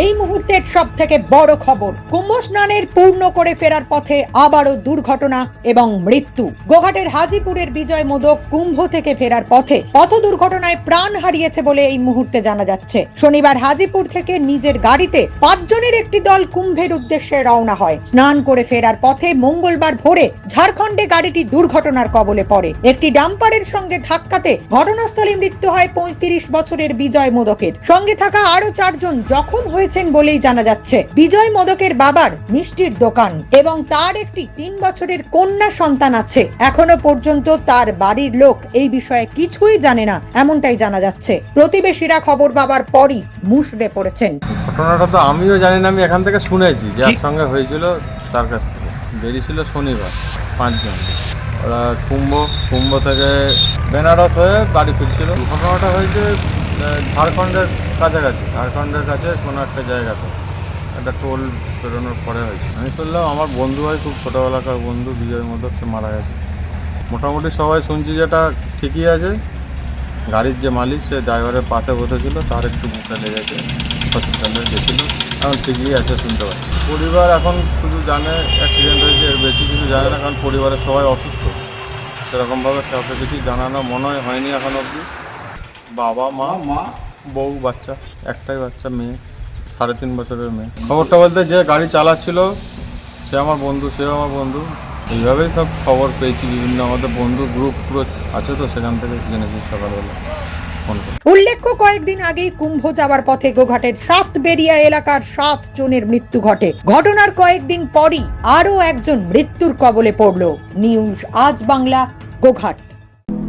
এই মুহূর্তের সব থেকে বড় খবর কুম্ভ স্নানের পূর্ণ করে ফেরার পথে আবারও দুর্ঘটনা এবং মৃত্যু। গোঘাটের হাজিপুরের বিজয় মোদক কুম্ভ থেকে ফেরার পথে পথ দুর্ঘটনায় প্রাণ হারিয়েছে বলে এই মুহূর্তে জানা যাচ্ছে। শনিবার হাজিপুর থেকে নিজের গাড়িতে পাঁচজনের একটি দল কুম্ভের উদ্দেশ্যে রওনা হয়। স্নান করে ফেরার পথে মঙ্গলবার ভোরে ঝাড়খণ্ডে গাড়িটি দুর্ঘটনার কবলে পড়ে। একটি ডাম্পারের সঙ্গে ধাক্কাতে ঘটনাস্থলে মৃত্যু হয় পঁয়ত্রিশ বছরের বিজয় মোদকের। সঙ্গে থাকা আরও চারজন জখম হয়েছেন বলেই জানা যাচ্ছে। বিজয় মোদকের বাবার মিষ্টির দোকান এবং তার একটি তিন বছরের কন্যা সন্তান আছে। এখনও পর্যন্ত তার বাড়ির লোক এই বিষয়ে কিছুই জানে না এমনটাই জানা যাচ্ছে। প্রতিবেশীরা খবর পাবার পরই মুষড়ে পড়েছেন। ঘটনাটা তো আমিও জানি না আমি এখান থেকে শুনেছি যার সঙ্গে হয়েছিল তার কাছ থেকে। বেরিয়েছিল শনিবার পাঁচজন। ওরা কুম্ভ কুম্ভ থেকে বেনারস হয়ে বাড়ি ফিরছিল। ঘটনাটা হয়েছে ঝাড়খণ্ডের কাছাকাছি, ঝাড়খণ্ডের কাছে কোনো একটা জায়গাতে। একটা টোল পেরোনোর পরে হয়েছে। আমি শুনলাম আমার বন্ধু হয় খুব ছোটোবেলাকার বন্ধু বিজয় মোদক সে মারা গেছে। মোটামুটি সবাই শুনছি যেটা ঠিকই আছে। গাড়ির যে মালিক, সে ড্রাইভারের পাশে বসেছিল, তার একটু মুখে লেগেছে, হসপিটালে গেছিল। এখন ঠিকই আছে, শুনতে পাচ্ছি। পরিবার এখন শুধু জানে অ্যাক্সিডেন্ট হয়েছে, এর বেশি কিছু জানে না, কারণ পরিবারের সবাই অসুস্থ। সেরকমভাবে কাউকে কিছু জানানো মনে হয়নি এখন অবধি। বাবা মা মা। বউ বাচ্চা একটাই বাচ্চা মেয়ে সাড়ে তিন বছরের মেয়ে। খবরটা বলতে যে গাড়ি চালাচ্ছিল সে আমার বন্ধু সেও আমার বন্ধু। এইভাবেই সব খবর পেয়েছি বিভিন্ন আমাদের বন্ধু গ্রুপ পুরো আছে তো সেখান থেকে জেনেছি সকালবেলা উল্লেখ্য কয়েকদিন আগেই কুম্ভ যাওয়ার পথে গোঘাটের সাত বেরিয়া এলাকার সাত জনের মৃত্যু ঘটে। ঘটনার কয়েকদিন পরই আরও একজন মৃত্যুর কবলে পড়ল। নিউজ আজ বাংলা গোঘাট।